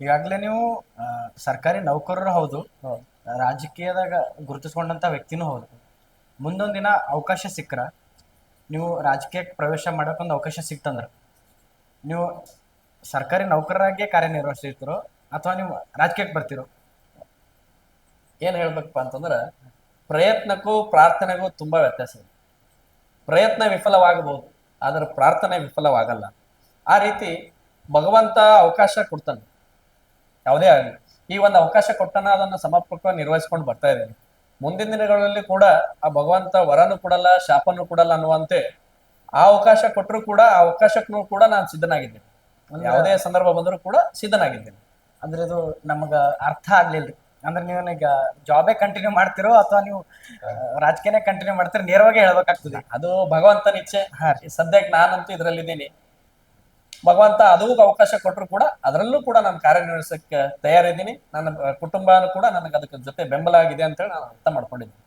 ಈಗಾಗಲೇ ನೀವು ಆ, ಸರ್ಕಾರಿ ನೌಕರರು ಹೌದು. ರಾಜಕೀಯದಾಗ ಗುರುತಿಸ್ಕೊಂಡಂತ ವ್ಯಕ್ತಿನೂ ಹೌದು. ಮುಂದೊಂದ್ ದಿನ ಅವಕಾಶ ಸಿಕ್ಕ್ರ ನೀವು ರಾಜಕೀಯಕ್ಕೆ ಪ್ರವೇಶ ಮಾಡೋಕೊಂದು ಅವಕಾಶ ಸಿಕ್ತಂದ್ರ ನೀವು ಸರ್ಕಾರಿ ನೌಕರರಾಗಿ ಕಾರ್ಯನಿರ್ವಹಿಸ್ತಿರೋ ಅಥವಾ ನೀವು ರಾಜಕೀಯಕ್ಕೆ ಬರ್ತಿರೋ? ಏನ್ ಹೇಳ್ಬೇಕಪ್ಪ ಅಂತಂದ್ರ ಪ್ರಯತ್ನಕ್ಕೂ ಪ್ರಾರ್ಥನೆಗೂ ತುಂಬಾ ವ್ಯತ್ಯಾಸ ಇದೆ. ಪ್ರಯತ್ನ ವಿಫಲವಾಗಬಹುದು ಆದರೆ ಪ್ರಾರ್ಥನೆ ವಿಫಲವಾಗಲ್ಲ. ಆ ರೀತಿ ಭಗವಂತ ಅವಕಾಶ ಕೊಡ್ತಾನೆ. ಯಾವುದೇ ಆಗಲಿ. ಈ ಒಂದು ಅವಕಾಶ ಕೊಟ್ಟನ ಅದನ್ನು ಸಮರ್ಪಕವಾಗಿ ನಿರ್ವಹಿಸ್ಕೊಂಡು ಬರ್ತಾ ಇದ್ದೀನಿ. ಮುಂದಿನ ದಿನಗಳಲ್ಲಿ ಕೂಡ ಆ ಭಗವಂತ ವರನು ಕೊಡಲ್ಲ ಶಾಪನು ಕೊಡಲ್ಲ ಅನ್ನುವಂತೆ ಆ ಅವಕಾಶ ಕೊಟ್ಟರು ಕೂಡ ಆ ಅವಕಾಶಕ್ಕೂ ಕೂಡ ನಾನು ಸಿದ್ಧನಾಗಿದ್ದೇನೆ. ಯಾವುದೇ ಸಂದರ್ಭ ಬಂದರೂ ಕೂಡ ಸಿದ್ಧನಾಗಿದ್ದೇನೆ. ಅಂದ್ರೆ ಇದು ನಮಗ ಅರ್ಥ ಆಗ್ಲಿಲ್ರಿ. ಅಂದ್ರೆ ನೀವು ಈಗ ಜಾಬೇ ಕಂಟಿನ್ಯೂ ಮಾಡ್ತಿರೋ ಅಥವಾ ನೀವು ರಾಜಕೀಯನೇ ಕಂಟಿನ್ಯೂ ಮಾಡ್ತೀರೋ ನೇರವಾಗಿ ಹೇಳ್ಬೇಕಾಗ್ತದೆ. ಅದು ಭಗವಂತನ ಇಚ್ಛೆ. ಸದ್ಯಕ್ಕೆ ನಾನಂತೂ ಇದರಲ್ಲಿದ್ದೀನಿ. ಭಗವಂತ ಅದೂ ಅವಕಾಶ ಕೊಟ್ಟರು ಕೂಡ ಅದರಲ್ಲೂ ಕೂಡ ನಾನು ಕಾರ್ಯನಿರ್ವಹಿಸಕ್ಕೆ ತಯಾರಿದ್ದೀನಿ. ನನ್ನ ಕುಟುಂಬನೂ ಕೂಡ ನನಗೆ ಅದಕ್ಕೆ ಜೊತೆ ಬೆಂಬಲ ಆಗಿದೆ ಅಂತ ಹೇಳಿ ನಾನು ಅರ್ಥ ಮಾಡ್ಕೊಂಡಿದ್ದೀನಿ.